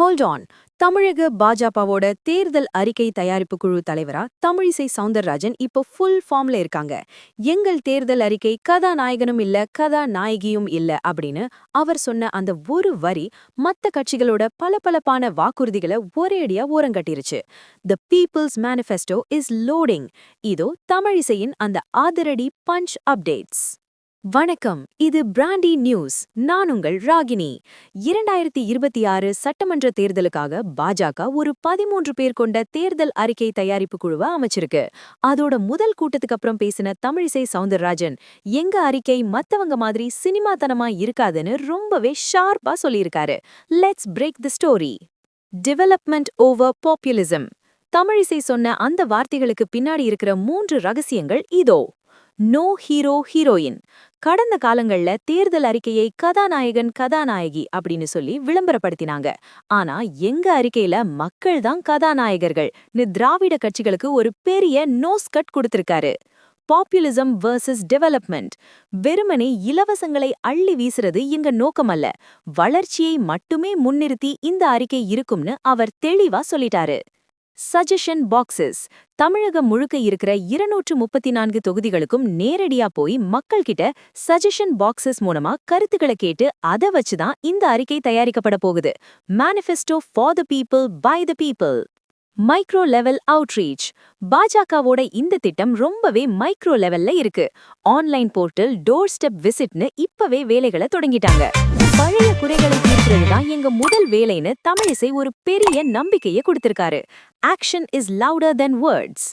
Hold on தமிழக பாஜகவோட தேர்தல் அறிக்கை தயாரிப்பு குழு தலைவரா தமிழிசை சவுந்தரராஜன் இப்போ ஃபுல் ஃபார்ம்ல இருக்காங்க. எங்கள் தேர்தல் அறிக்கை கதாநாயகனும் இல்ல கதாநாயகியும் இல்ல அப்படின்னு அவர் சொன்ன அந்த ஒரு வரி மத்த கட்சிகளோட பளபளப்பான வாக்குறுதிகளை ஒரேடியா ஓரங்கட்டிருச்சு. The people's manifesto is loading இதோ தமிழிசையின் அந்த ஆதரடி பஞ்ச் அப்டேட்ஸ் வணக்கம். இது பிராண்டி நியூஸ். நான் உங்கள் ராகினி. இரண்டாயிரத்தி இருபத்தி ஆறு சட்டமன்ற தேர்தலுக்காக பாஜக ஒரு பதிமூன்று பேர் கொண்ட தேர்தல் அறிக்கை தயாரிப்பு குழுவை அமைச்சிருக்கு. அதோட முதல் கூட்டத்துக்கு அப்புறம் பேசின தமிழிசை சவுந்தரராஜன் எங்க அறிக்கை மத்தவங்க மாதிரி சினிமாத்தனமா இருக்காதுன்னு ரொம்பவே ஷார்ப்பா சொல்லியிருக்காரு. Let's break the story development over populism Tamilisai சொன்ன அந்த வார்த்தைகளுக்கு பின்னாடி இருக்கிற மூன்று ரகசியங்கள் இதோ. No hero heroine. கடந்த காலங்கள்ல தேர்தல் அறிக்கையை கதாநாயகன் கதாநாயகி அப்படின்னு சொல்லி விளம்பரப்படுத்தினாங்க. ஆனா எங்க அறிக்கையில மக்கள் தான் கதாநாயகர்கள்? திராவிட கட்சிகளுக்கு ஒரு பெரிய நோஸ் கட் கொடுத்திருக்காரு. பாப்புலிசம் வர்சஸ் டெவலப்மெண்ட் வெறுமனே இலவசங்களை அள்ளி வீசுறது எங்க நோக்கமல்ல. வளர்ச்சியை மட்டுமே முன்னிறுத்தி இந்த அறிக்கை இருக்கும்னு அவர் தெளிவா சொல்லிட்டாரு. சஜஷன் பாக்ஸஸ் தமிழகம் முழுக்க இருக்கிற இருநூற்று முப்பத்தி நான்கு தொகுதிகளுக்கும் நேரடியா போய் மக்கள்கிட்ட சஜஷன் பாக்ஸஸ் மூலமா கருத்துக்களை கேட்டு அதை வச்சுதான் இந்த அறிக்கை தயாரிக்கப்பட போகுது. Manifesto for the people by the people micro level outreach பாஜகவோட இந்த திட்டம் ரொம்பவே மைக்ரோ லெவல்ல இருக்கு. ஆன்லைன் போர்ட்டல் டோர் ஸ்டெப் விசிட்னு இப்பவே வேலைகளை தொடங்கிட்டாங்க. பழைய குறைகளை தீர்க்கிறதுதான் எங்க முதல் வேலைன்னு தமிழிசை ஒரு பெரிய நம்பிக்கையை கொடுத்திருக்காரு. Action is louder than words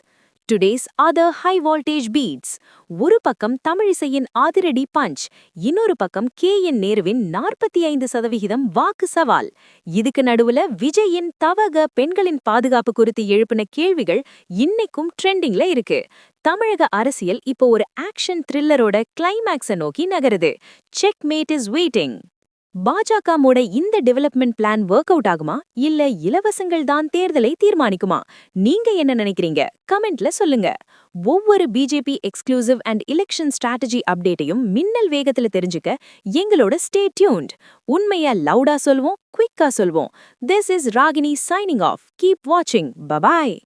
today's other high voltage beats ஒரு பக்கம் தமிழிசையின் ஆதிரடி பஞ்ச் இன்னொரு பக்கம் கே என் நேருவின் நாற்பத்தி ஐந்து சதவிகிதம் வாக்கு சவால். இதுக்கு நடுவுல விஜயின் தவக பெண்களின் பாதுகாப்பு குறித்து எழுப்பின கேள்விகள் இன்னைக்கும் ட்ரெண்டிங்ல இருக்கு. தமிழக அரசியல் இப்போ ஒரு ஆக்ஷன் த்ரில்லரோட கிளைமேக்ஸை நோக்கி நகருது. செக் மேட் இஸ் வெயிட்டிங் பாஜக மோட இந்த டெவலப்மெண்ட் பிளான் ஒர்க் அவுட் ஆகுமா? இல்ல இலவசங்கள் தான் தேர்தலை தீர்மானிக்குமா? நீங்க என்ன நினைக்கிறீங்க? கமெண்ட்ல சொல்லுங்க. ஒவ்வொரு BJP exclusive and election strategy அப்டேட்டையும் மின்னல் வேகத்துல தெரிஞ்சுக்க எங்களோட ஸ்டே டியூன்ட் உண்மையா லவுடா சொல்வோம் குவிக்கா சொல்வோம். This is Ragini signing off keep வாட்சிங் பபாய்